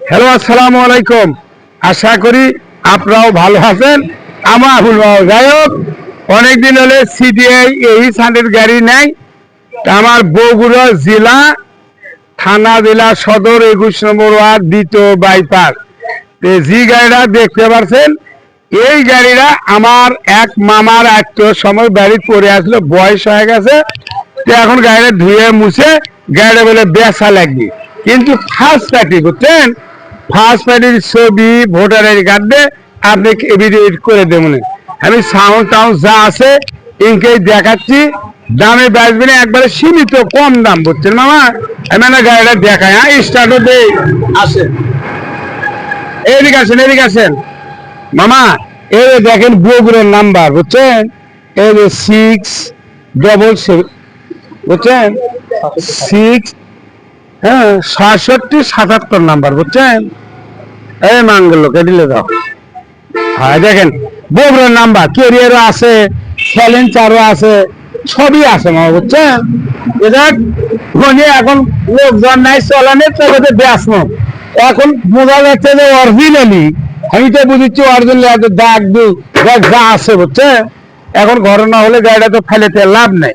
Hello, আসসালামু আলাইকুম। আশা করি আপনারাও ভালো আছেন। আমার যাই হোক অনেকদিন হলে সিডিআই এই সান্ডের গাড়ি নেই আমার বগুড়া জেলা, থানা জেলা সদর একুশ নম্বর ওয়ার্ড, দ্বিতীয় বাইপাস যে গাড়িটা দেখতে পাচ্ছেন এই গাড়িটা আমার এক মামার আত্মীয় সময় বাড়ি পড়ে আসলো, বয়স হয়ে গেছে। তো এখন গাড়িটা ধুয়ে মুছে, গাড়িটা বলে বেসা লাগবে। কিন্তু ফার্স্ট পার্টি বুঝছেন? ফার্স্ট পার্টির ছবি ভোটার আইডি কার্ড আপনি এভিডেভিট করে দেবেন আমি সাউন্ড টাউন্ড যা আছে ইনকে দেখাচ্ছি দামে বাঁচবে না একবারে সীমিত কম দাম বুঝছেন মামা? আমি না গাড়িটা দেখাই হ্যাঁ? স্টার্টও দেই আসেন। এদিকে আসেন এদিকে আসেন। মামা এই দেখেন বগুড়ার নাম্বার বুঝছেন? এই সিক্স ডবল সেভেন বুঝছেন? সিক্স হ্যাঁ ছয়ষট্টি, সাতাত্তর নাম্বার, বুঝছেন? এই মাঙ্গল কেটিলে দাও। হ্যাঁ দেখেন বগুড়ার নাম্বার কেরিয়ারও আছে স্যালেন্সারও আছে সবই আছে মামা বুঝছেন? এটা ধনী এখন লোকজন নাই চলানে চলাতে ব্যস্ত এখন বোঝা যাচ্ছে যে অরিজিনালি আমি তো বুঝেছি অরিজিনালি এত দাগ দু যা আছে বুঝছে এখন ঘটনা হলে গাড়িটা তো ফেলেতে লাভ নাই।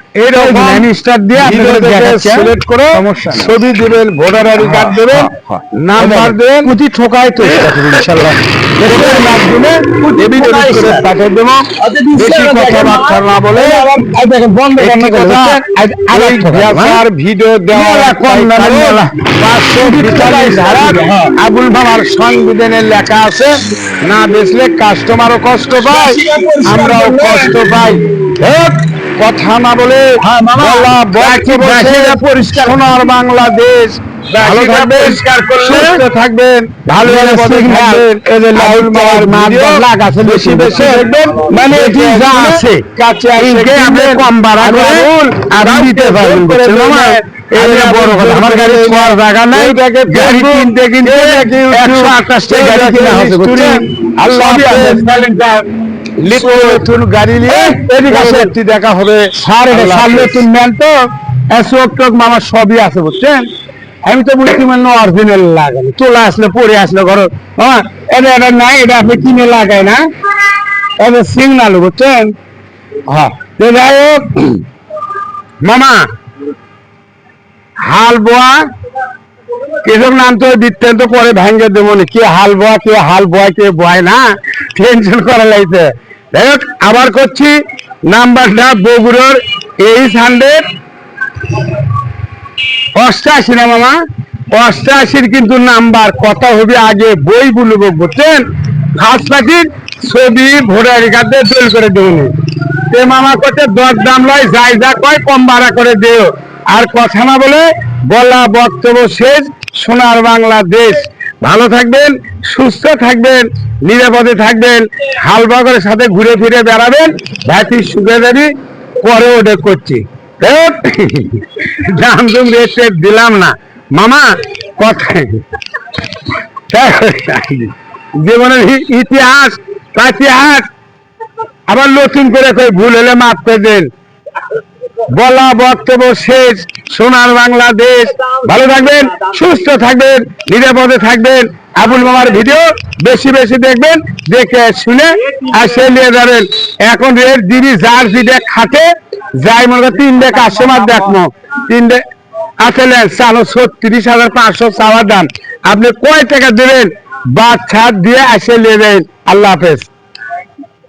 ছবি দিবেন ভোটার আইডি কার্ড দেবেন নাম্বার দেবেন। ঠোকায় তো ইনশাল্লাহ আবুল মামার সংবিধানে লেখা আছে না বেচলে কাস্টমারও কষ্ট পায় আমরাও কষ্ট পাই। হেৎ, কথা না বলে বক্তব্য শেষ। সোনার বাংলাদেশ। ভালো থাকবেন ভালো বেশি বেশি মানে যা আছে কাছে আসে আপনি কম ভাড়া করে আর দিতে পারবেন এই বড় কথা আমার গাড়ি ছোঁয়ার জায়গা নাই গাড়ি কিনতে কিনতে একশো আঠাশটা গাড়ি কিনা হচ্ছে আল্লাহ নতুন গাড়ি নিয়ে এদিকে দেখা হবে। সার আল্লাহ সার নতুন ম্যান তো। চোখ টোক মামার সবই আছে বুঝছেন? আমি তো মানে অরিজিনাল লাগানো চলে আসলে পরে আসলে ঘর। হ্যাঁ এটা এটা নাই এটা আপনি কিনে লাগায় না। এটা সিগনাল বুঝছেন? হ্যাঁ তো যাই হোক। মামা হাল বোয়া কৃষক নাম তো বৃত্তান্ত পরে ভাঙ্গে দেবো না কে হাল বোয়া, কে হাল বয়, কে বয় না? টেনশন করা লাগছে। আবার করছি নাম্বারটা বগুড়োর এইট হান্ড্রেড অষ্টাশি না মামা? অষ্টাশির কিন্তু নাম্বার। কথা হবে আগে বই বলব, বুঝছেন? ফার্স্ট পার্টির ছবি ভোটার কার্ডে দোল করে দেবেন। তে মামা করতে দর দাম লয়, যাই যা কয়, কম ভাড়া করে দেও। আর কথা না বলে বলা বক্তব্য শেষ। সোনার বাংলাদেশ। ভালো থাকবেন, সুস্থ থাকবেন, নিরাপদে থাকবেন হালবাগরের সাথে ঘুরে ফিরে বেড়াবেন। ভাতি সুখে দেবী পরে ওটা করছি। দাম তুম রেট দিলাম না। মামা কথায় জীবনের ইতিহাস ইতিহাস। আবার নতুন করে ভুল হলে মাফ করে দেন। বলা বক্তব্য শেষ। সোনার বাংলাদেশ। ভালো থাকবেন, সুস্থ থাকবেন, নিরাপদে থাকবেন। আবুল মামার ভিডিও বেশি বেশি দেখবেন, দেখে শুনে আর সে নিয়ে যাবেন। এখন রেট দিবি যার যেটা খাটে, যাই মনে করেন তিনটে কাস্টমার দেখব। তিনটে আসলে চালো ছত্রিশ হাজার পাঁচশো চাওয়ার দাম। আপনি কয় টাকা দেবেন? বা ছাড় দিয়ে আসে নেবেন আল্লাহ হাফেজ।